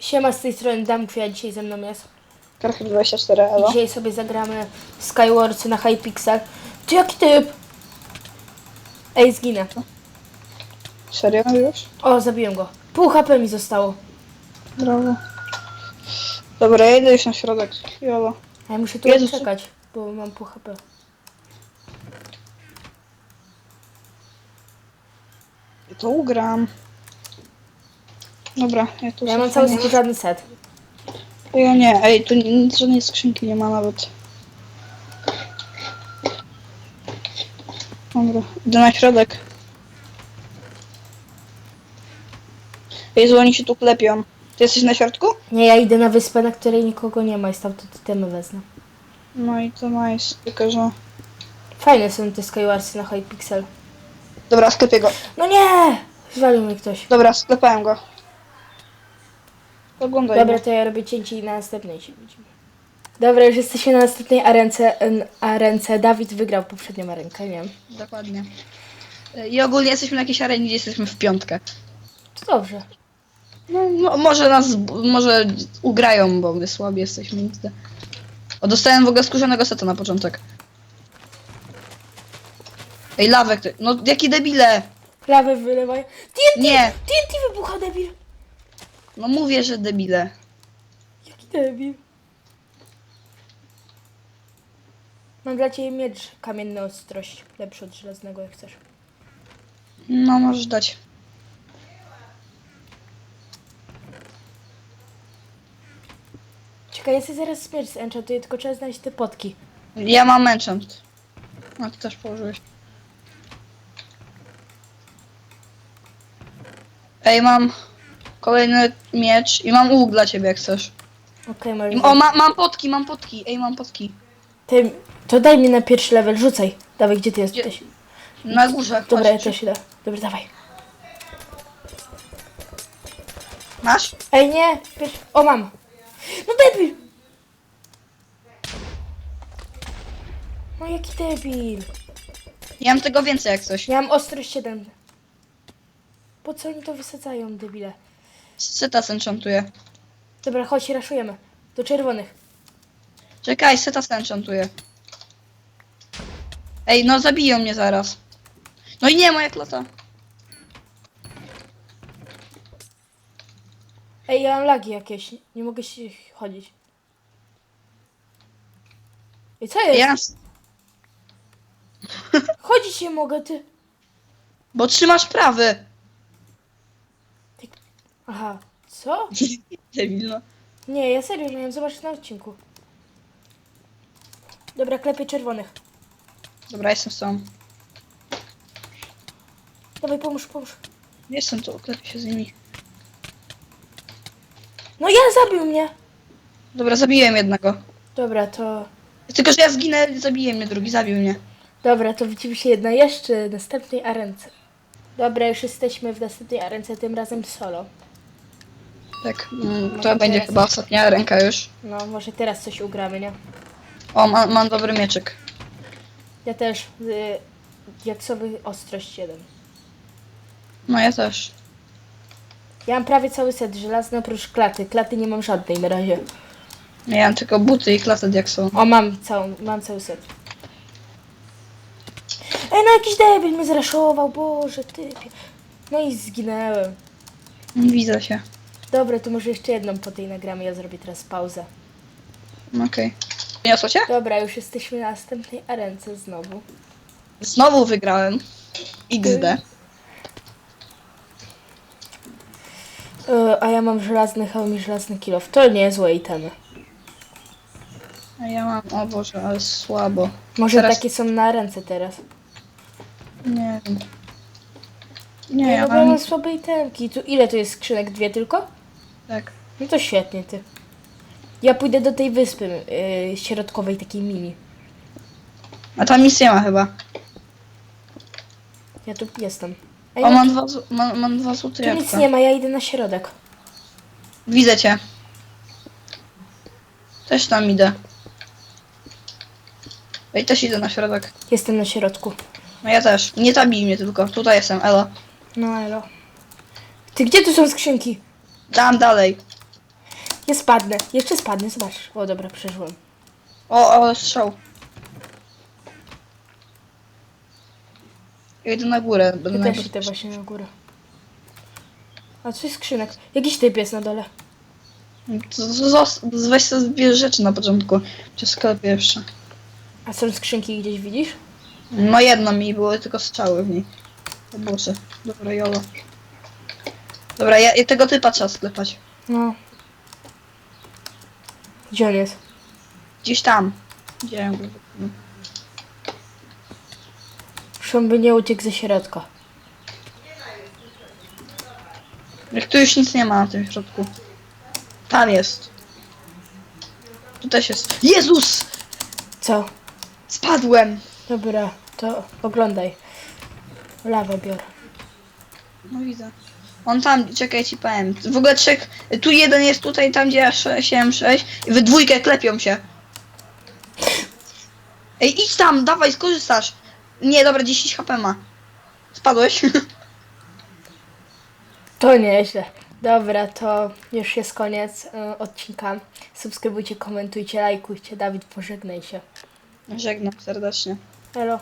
Siema z tej strony Damku, ja dzisiaj ze mną jest. Karcher 24, elo. Dzisiaj sobie zagramy w Skywarsy na Hypixel. Ty jaki typ? Ej, zginę. Serio już? O, zabiłem go. Pół HP mi zostało. Brawo. Dobra, ja idę już na środek. Jolo. A ja muszę tu Jezus. czekać, bo mam pół HP. Ja to ugram. Dobra, ja tu Ja mam cały skórzany set. Ja nie, ej, tu nic, żadnej skrzynki nie ma nawet. Dobra, idę na środek. Jezu, oni się tu klepią. Ty jesteś na środku? Nie, ja idę na wyspę, na której nikogo nie ma i stamtąd temy wezmę. No i to nice, tylko że... Fajne są te Skywarsy na Hypixel. Dobra, sklepię go. No nie! Zwalił mnie ktoś. Dobra, sklepałem go. Oglądaj Dobra, to ja robię cięcie i na następnej się widzimy. Dobra, już jesteśmy na następnej arence. n- arence. Dawid wygrał poprzednią arenkę, nie wiem. Dokładnie. I ogólnie jesteśmy na jakiejś arenie, gdzie jesteśmy w piątkę. To dobrze. No, mo- może nas, może ugrają, bo my słabi jesteśmy. O, dostałem w ogóle skórzanego seta na początek. Ej, lawek, ty, no jaki debile! Lawę wylewają. TNT! Nie, TNT wybucha, debil! No mówię, że debile. Jaki debil? Mam dla ciebie miecz kamienny ostrość. Lepszy od żelaznego, jak chcesz. No, możesz dać. Czekaj, ja sobie zaraz miecz zenchantuję, tylko trzeba znaleźć te potki. Ja mam enchant. A, ty też położyłeś. Ej, mam kolejny miecz i mam łuk dla ciebie, jak chcesz. Okej, I, o, ma, mam potki, mam potki. Ej, mam potki. Ty, to daj mi na pierwszy level, rzucaj. Dawaj, gdzie ty jesteś? Na górze. Dobra, ja też idę. Dobra, dawaj. Masz? Ej, nie! Pier... O, mam! No debil! No jaki debil! Ja mam tego więcej jak coś. Ja mam ostrość 7. Po co oni to wysadzają, debile? Seta enchantuję. Dobra, chodź, raszujemy. Do czerwonych. Czekaj, seta enchantuję. Ej, no zabiją mnie zaraz. No i nie, moja klata. Ej, ja mam lagi jakieś. Nie mogę się chodzić. I co jest? Ja, Chodzić się mogę, ty. bo trzymasz prawy. Aha. Co? Debil, no. Nie, ja serio miałem zobaczyć na odcinku. Dobra, klepię czerwonych. Dobra, jestem z tobą. Dawaj, pomóż, pomóż. Jestem tu, oklepię się z nimi. No ja zabił mnie. Dobra, zabiłem jednego. Dobra, to... Tylko, że ja zginę, zabije mnie drugi, zabił mnie. Dobra, to widzimy się jedna jeszcze w następnej arence. Dobra, już jesteśmy w następnej arence, tym razem solo. Tak, mm, to Może będzie teraz- chyba ostatnia ręka już. No, może teraz coś ugramy, nie? O, ma, mam dobry mieczyk. Ja też y, diaksowy ostrość 1. No ja też. Ja mam prawie cały set żelazny oprócz klaty. Klaty nie mam żadnej na razie. Ja mam tylko buty i klasę diaksową. O, mam całą, mam cały set. Ej, no jakiś debil mnie zraszował, boże, typie. No i zginęłem. Widzę się. Dobra, to może jeszcze jedną po tej nagramy, ja zrobię teraz pauzę. Okej. Niosło cię? Dobra, już jesteśmy na następnej arence znowu. Znowu wygrałem. XD. E, a ja mam żelazny hełm i żelazny kilof. To nie złe itemy. A ja mam, o Boże, ale słabo. Może Teraz- takie są na ręce teraz. Nie wiem. Nie, Nie, ja no bo ja mam... mam słabe itemki. Tu, ile tu jest skrzynek? Dwie tylko? Tak. No to świetnie, ty. Ja pójdę do tej wyspy yy, środkowej, takiej mini. A tam nic nie ma chyba. Ja tu jestem. Ej, O, no, mam dwa, zu- mam, mam dwa złote tu nic jabłka. nie ma, ja idę na środek. Widzę cię. Też tam idę. Ej, też idę na środek. Jestem na środku. No ja też. Nie zabij mnie tylko. Tutaj jestem, elo. No elo. Ty, gdzie tu są skrzynki? Tam dalej. Nie spadnę. Jeszcze spadnę, zobacz. O, dobra, przeżyłem. O, o, strzał. Ja idę na górę. Będę Ja też najpierw- idę właśnie na górę. A co jest skrzynek? Jakiś typ jest na dole. Zos- Weź sobie zbierz rzeczy na początku. Cię sklep jeszcze. A są skrzynki gdzieś, widzisz? No jedno mi były tylko strzały w niej. Boże. Dobra, jolo. Dobra, ja, ja tego typa trzeba sklepać. No. Gdzie on jest? Gdzieś tam. Gdzie ja go wypnę? By nie uciekł ze środka. Jak tu już nic nie ma na tym środku. Tam jest. Tu też jest. Jezus! Co? Spadłem! Dobra, to oglądaj. Lawę biorę. No widzę. On tam, czekaj ci powiem. W ogóle trzech, tu jeden jest tutaj, tam gdzie ja sze- siełem sześć i we dwójkę klepią się. Ej, idź tam, dawaj, skorzystasz. Nie, dobra, 10 HP ma. Spadłeś? To nieźle. Dobra, to już jest koniec y, odcinka. Subskrybujcie, komentujcie, lajkujcie. Dawid, pożegnaj się. Żegnam serdecznie. Hello.